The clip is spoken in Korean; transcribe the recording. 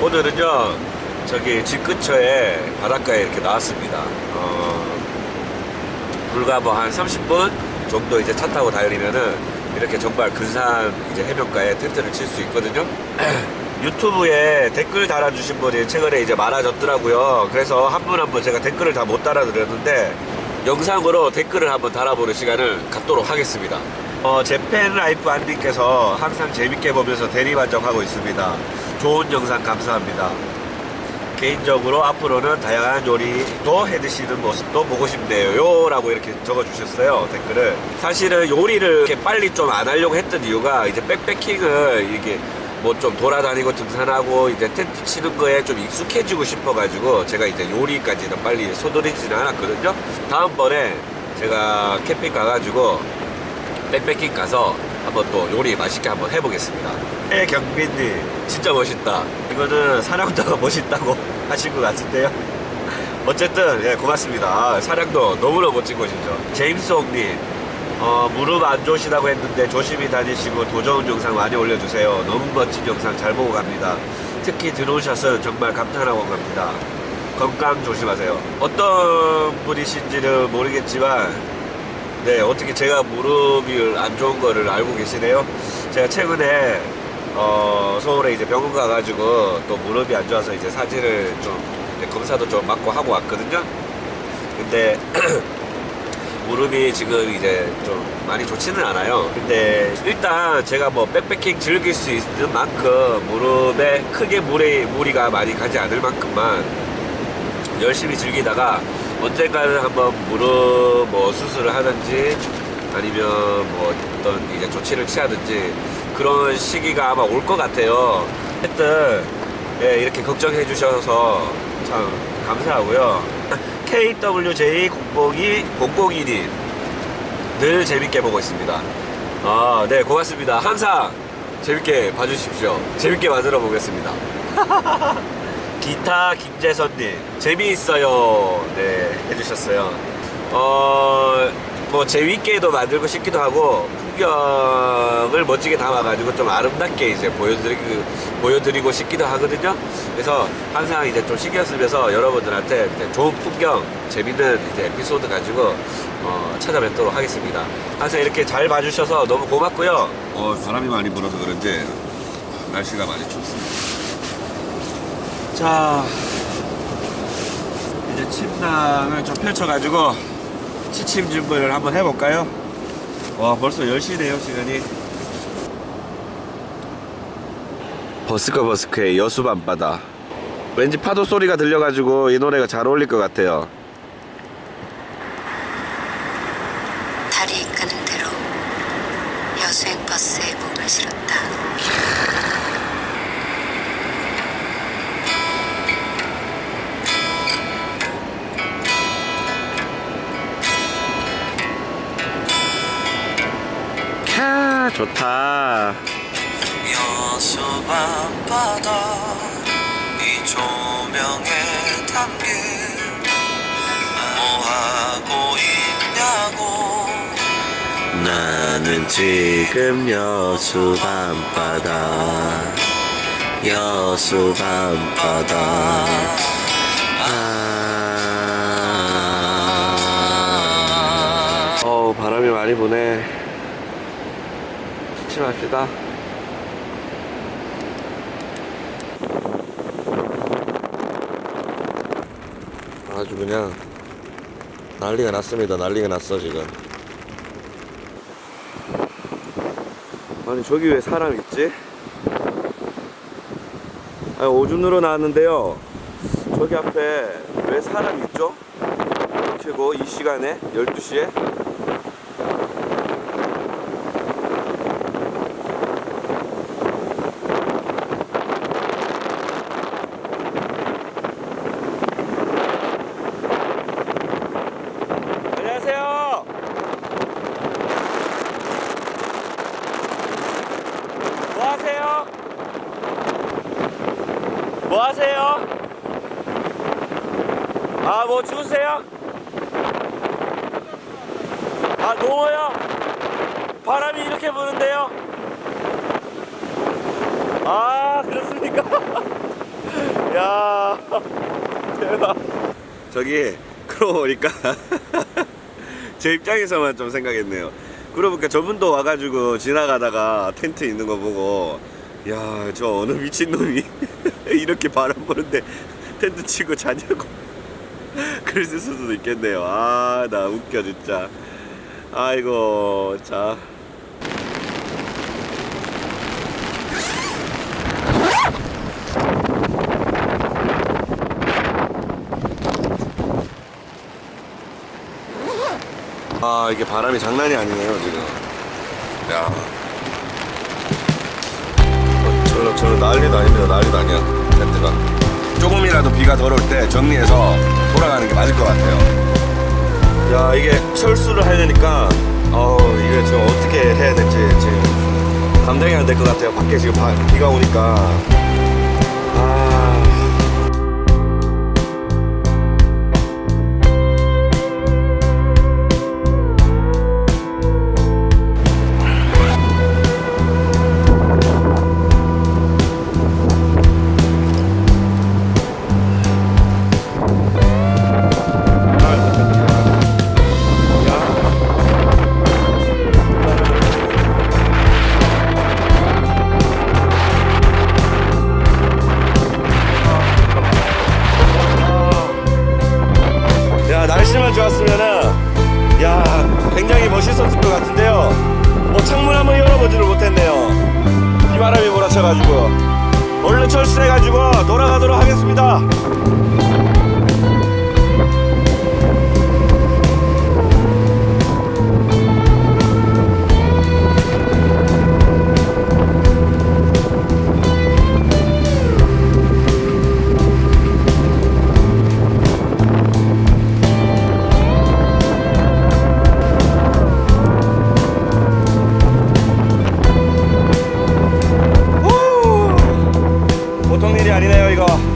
오늘은요 저기 집 근처에 바닷가에 이렇게 나왔습니다. 어, 불과 뭐 한 30분 정도 이제 차 타고 달리면은 이렇게 정말 근사한 이제 해변가에 텐트를 칠 수 있거든요. 유튜브에 댓글 달아주신 분이 최근에 이제 많아졌더라고요. 그래서 한 분 한 분 제가 댓글을 다 못 달아드렸는데 영상으로 댓글을 한번 달아보는 시간을 갖도록 하겠습니다. 어, 제팬 라이프 안님께서 항상 재밌게 보면서 대리만족하고 있습니다. 좋은 영상 감사합니다. 개인적으로 앞으로는 다양한 요리도 해 드시는 모습도 보고 싶네요. 요 라고 이렇게 적어주셨어요. 댓글을. 사실은 요리를 이렇게 빨리 좀 안 하려고 했던 이유가 이제 백패킹을 이게 뭐 좀 돌아다니고 등산하고 이제 텐트 치는 거에 좀 익숙해지고 싶어가지고 제가 이제 요리까지는 빨리 서두르지는 않았거든요. 다음번에 제가 캠핑 가가지고 백패킹 가서 한번 또 요리 맛있게 한번 해보겠습니다. 해경빈님 진짜 멋있다. 이거는 사랑도가 멋있다고 하신 것 같은데요. 어쨌든 예, 고맙습니다. 아, 사랑도 너무나 멋진 것이죠. 제임스 옥님 어, 무릎 안 좋으시다고 했는데 조심히 다니시고 도전 영상 많이 올려주세요. 너무 멋진 영상 잘 보고 갑니다. 특히 드론샷은 정말 감탄하고 갑니다. 건강 조심하세요. 어떤 분이신지는 모르겠지만 네, 어떻게 제가 무릎이 안 좋은 거를 알고 계시네요. 제가 최근에 어, 서울에 이제 병원 가가지고 또 무릎이 안 좋아서 이제 사진을 좀 검사도 좀 받고 하고 왔거든요. 근데 무릎이 지금 이제 좀 많이 좋지는 않아요. 근데 일단 제가 뭐 백패킹 즐길 수 있는 만큼 무릎에 크게 무리, 무리가 많이 가지 않을 만큼만 열심히 즐기다가 언젠가는 한번 무릎 뭐 수술을 하든지 아니면 뭐 어떤 이제 조치를 취하든지 그런 시기가 아마 올 것 같아요. 하여튼 예, 이렇게 걱정해 주셔서 참 감사하고요. KWJ 002 002님 늘 재밌게 보고 있습니다. 아, 네, 고맙습니다. 항상 재밌게 봐주십시오. 재밌게 만들어 보겠습니다. 기타 김재선님 재미있어요. 네 해주셨어요. 어뭐 재밌게도 만들고 싶기도 하고 풍경을 멋지게 담아가지고 좀 아름답게 이제 보여드리고 보여드리고 싶기도 하거든요. 그래서 항상 이제 좀 신경 쓰면서 여러분들한테 좋은 풍경 재밌는 이제 에피소드 가지고 어, 찾아뵙도록 하겠습니다. 항상 이렇게 잘 봐주셔서 너무 고맙고요. 어, 바람이 많이 불어서 그런지 날씨가 많이 춥습니다 자 이제 침낭을 좀 펼쳐가지고 취침 준비를 한번 해볼까요? 와 벌써 10시네요 시간이 버스커 버스커의 여수 밤바다 왠지 파도 소리가 들려가지고 이 노래가 잘 어울릴 것 같아요 달이 이끄는 대로 여수행 버스에 몸을 실었다. 캬 좋다. 여수 밤바다 이 조명에 담긴 뭐하고 있냐고. 나는 지금 여수 밤바다 여수 밤바다. 아... 어 바람이 많이 부네 취침합시다. 아주 그냥 난리가 났습니다. 난리가 났어 지금. 아니 저기 왜 사람 있지? 아니 오줌 으로 나왔는데요. 저기 앞에 왜 사람 있죠? 이렇게고 이 시간에 12시에 안녕하세요 뭐 하세요? 뭐 하세요? 아, 뭐 주세요? 아, 더워요? 바람이 이렇게 부는데요? 아, 그렇습니까? 대박. 저기 그러고 보니까 제 입장에서만 좀 생각했네요. 그러고 보니까 저분도 와가지고 지나가다가 텐트 있는 거 보고 야 저 어느 미친놈이 이렇게 바람 부는데 텐트 치고 자냐고 그랬을 수도 있겠네요. 아 나 웃겨 진짜. 아이고 자. 아 이게 바람이 장난이 아니네요 지금 야 어, 저는 저는 난리도 아닙니다 난리도 아니야 텐트가 조금이라도 비가 덜 올 때 정리해서 돌아가는 게 맞을 것 같아요. 야 이게 철수를 하려니까 어 이게 지금 어떻게 해야 될지 지금 감당이 안 될 것 같아요. 밖에 지금 바- 비가 오니까 go.